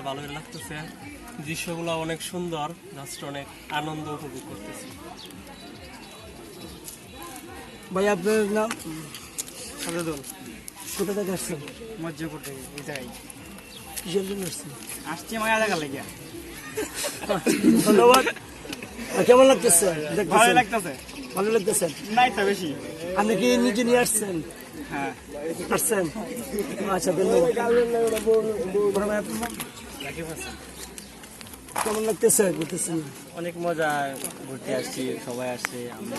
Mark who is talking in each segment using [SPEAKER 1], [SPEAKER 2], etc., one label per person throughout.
[SPEAKER 1] আলহামদুলিল্লাহ ভালোই লাগতেছে। দৃশ্যগুলো অনেক সুন্দর জাস্ট অনেক আনন্দ উপভোগ করতেছি।
[SPEAKER 2] ভাই আপনার নাম?
[SPEAKER 3] সাজাদুল।
[SPEAKER 2] কোথা থেকে আসছেন?
[SPEAKER 3] মজ্জপুর থেকে এই জায়গায়।
[SPEAKER 2] কিসের জন্য আসছেন?
[SPEAKER 3] আসছি মায়া দেখা লাগিয়া।
[SPEAKER 2] ধন্যবাদ। কেমন লাগতেছে?
[SPEAKER 3] ভালো লাগতেছে।
[SPEAKER 2] ভালো লাগতেছে?
[SPEAKER 3] নাই তো বেশি।
[SPEAKER 2] আপনি কি নিজে নিয়ে আসছেন?
[SPEAKER 3] হ্যাঁ।
[SPEAKER 2] আসছেন? আচ্ছা ধন্যবাদ। কেমন লাগতেছে? ঘুরতেছেন?
[SPEAKER 4] অনেক মজা ঘুরতে আসছি সবাই আসছে আমরা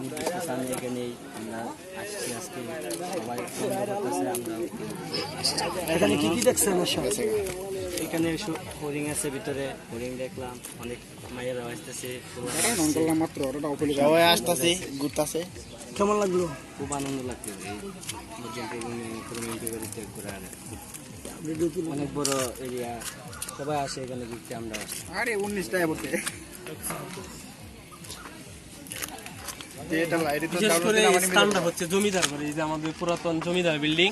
[SPEAKER 4] নির্দিষ্ট এখানেই আমরা আসছি আজকে সবাই করতেছে আমরা
[SPEAKER 2] এখানে কি কি দেখছেন আশা
[SPEAKER 4] এখানে হরিণ আছে ভিতরে হরিণ দেখলাম অনেক মায়েরা আসতেছে
[SPEAKER 5] সবাই আসতেছি ঘুরতেছে।
[SPEAKER 2] কেমন লাগল?
[SPEAKER 4] খুব আনন্দ লাগতেছে এই মধ্যে ঘুরে অনেক বড় এরিয়া সবাই আসে এখানে ঘুরতে আমরা
[SPEAKER 5] আরে উনিশটায় বলতে এটা এটা তো
[SPEAKER 1] বিশেষ করে এই স্থানটা হচ্ছে জমিদার বাড়ি যে আমাদের পুরাতন জমিদার বিল্ডিং।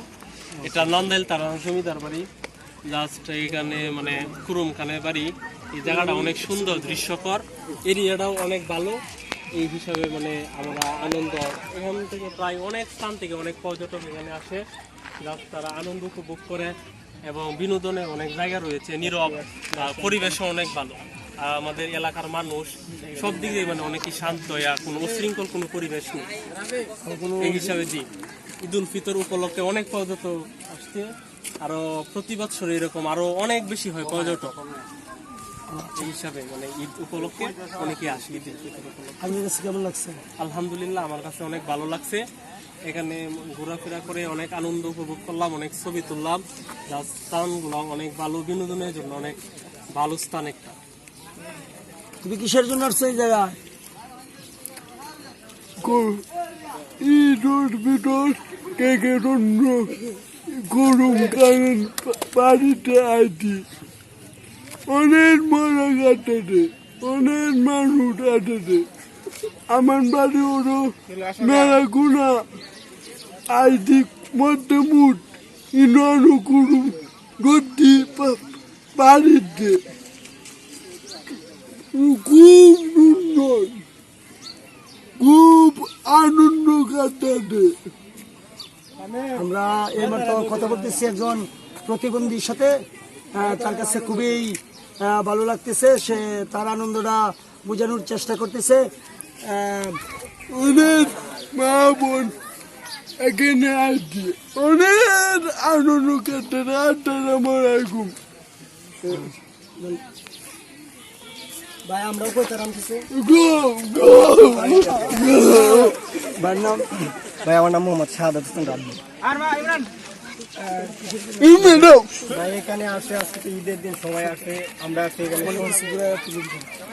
[SPEAKER 1] এটা নন্দাইল তারা জমিদার বাড়ি। জাস্ট এখানে মানে কুরুম খানের বাড়ি। এই জায়গাটা অনেক সুন্দর দৃশ্যকর। এরিয়াটাও অনেক ভালো। এই হিসাবে মানে আমরা আনন্দ এখান থেকে প্রায় অনেক স্থান থেকে অনেক পর্যটক এখানে আসে। জাস্ট তারা আনন্দ উপভোগ করে। এবং বিনোদনের অনেক জায়গা রয়েছে নীরব পরিবেশও অনেক ভালো। আর আমাদের এলাকার মানুষ সব দিকে মানে অনেকই শান্ত আর কোনো উশৃঙ্খল কোনো পরিবেশ নেই। এই হিসাবে জি। ঈদ উল ফিতর উপলক্ষে অনেক পর্যটক আসছে। আরও প্রতি বছর এরকম আরও অনেক বেশি হয় পর্যটক। এই হিসাবে মানে ঈদ উপলক্ষে অনেকে আসে ঈদ উপলক্ষে।
[SPEAKER 2] আপনার কাছে কেমন লাগছে?
[SPEAKER 1] আলহামদুলিল্লাহ আমার কাছে অনেক ভালো লাগছে। এখানে ঘোরাফেরা করে অনেক আনন্দ উপভোগ করলাম অনেক ছবি তুললাম। স্থানগুলো অনেক ভালো বিনোদনের জন্য অনেক ভালো স্থান একটা।
[SPEAKER 2] তুমি কিসের জন্য আসছো এই জায়গায়?
[SPEAKER 6] গরম কারণ বাড়িতে আছি অনেক মজা কাটাতে অনেক মানুষ কাটাতে আমার বাড়ি হলো মেলাগুনা। আইদি মধ্যে মুঠ ইনানু কুরুম বাড়িতে। খুব সুন্দর খুব আনন্দ কাটাতে
[SPEAKER 2] আমরা এইমাত্র কথা বলতেছি একজন প্রতিবন্ধীর সাথে। তার কাছে খুবই ভালো লাগতেছে। সে তার আনন্দটা বোঝানোর চেষ্টা করতেছে।
[SPEAKER 6] অনেক মা বোন এখানে আসছে অনেক আনন্দ কাটাতে আসসালামু আলাইকুম
[SPEAKER 2] ভাই আমরাও ভাইয়ের নাম
[SPEAKER 4] ভাই আমার নাম মোহাম্মদ হোসেন রাব্বি।
[SPEAKER 3] আর মা ইমরান।
[SPEAKER 4] ভাই, এখানে আসে, আজকে ঈদের দিন সবাই আসে। আমরা আসে এখানে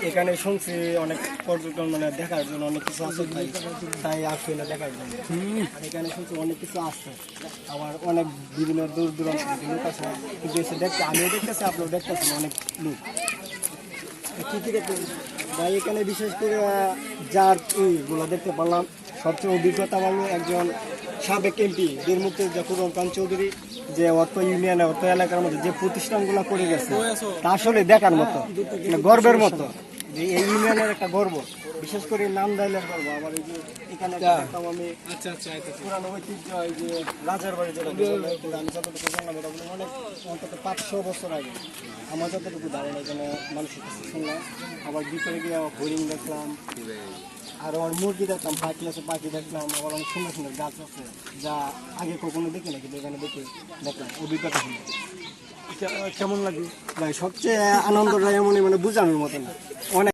[SPEAKER 4] এখানে শুনছি অনেক পর্যটন মানে দেখার জন্য অনেক কিছু আছে তাই তাই আসে না দেখার জন্য। এখানে শুনছি অনেক কিছু আছে। আবার অনেক বিভিন্ন দূর দূরান্ত লোক আছে। কিন্তু এসে আমিও দেখতেছি, আপনিও দেখতেছেন অনেক লোক।
[SPEAKER 2] কি কি
[SPEAKER 4] ভাই, এখানে বিশেষ করে যারগুলো দেখতে পারলাম। সবচেয়ে অভিজ্ঞতা হলো একজন সাবেক এমপি বীরমুক্তি জাকুর রহমান চৌধুরী যে অর্থ ইউনিয়নে অর্থ এলাকার মধ্যে যে প্রতিষ্ঠানগুলো করে গেছে তা আসলে দেখার মতো মানে গর্বের মতো যে এই ইউনিয়নের একটা গর্ব। বিশেষ করে নাম দাইলের গর্ব আবার এই যে এখানে একটা দেখতাম আমি আচ্ছা আচ্ছা পুরানো ঐতিহ্য এই যে রাজার বাড়ি যেটা আমি যতটুকু জানলাম এটা অনেক অন্তত পাঁচশো বছর আগে। আমার যতটুকু ধারণা এখানে মানুষের কাছে শুনলাম আবার ভিতরে গিয়ে হরিণ দেখলাম। আর ওর মুরগি দেখলাম পাখি আছে পাখি দেখলাম আবার অনেক সুন্দর সুন্দর গাছ আছে যা আগে কখনো দেখি নাকি কিন্তু এখানে দেখে দেখলাম অভিজ্ঞতা হলো।
[SPEAKER 2] কেমন লাগে?
[SPEAKER 4] ভাই সবচেয়ে আনন্দটা এমনই মানে বোঝানোর মতো না অনেক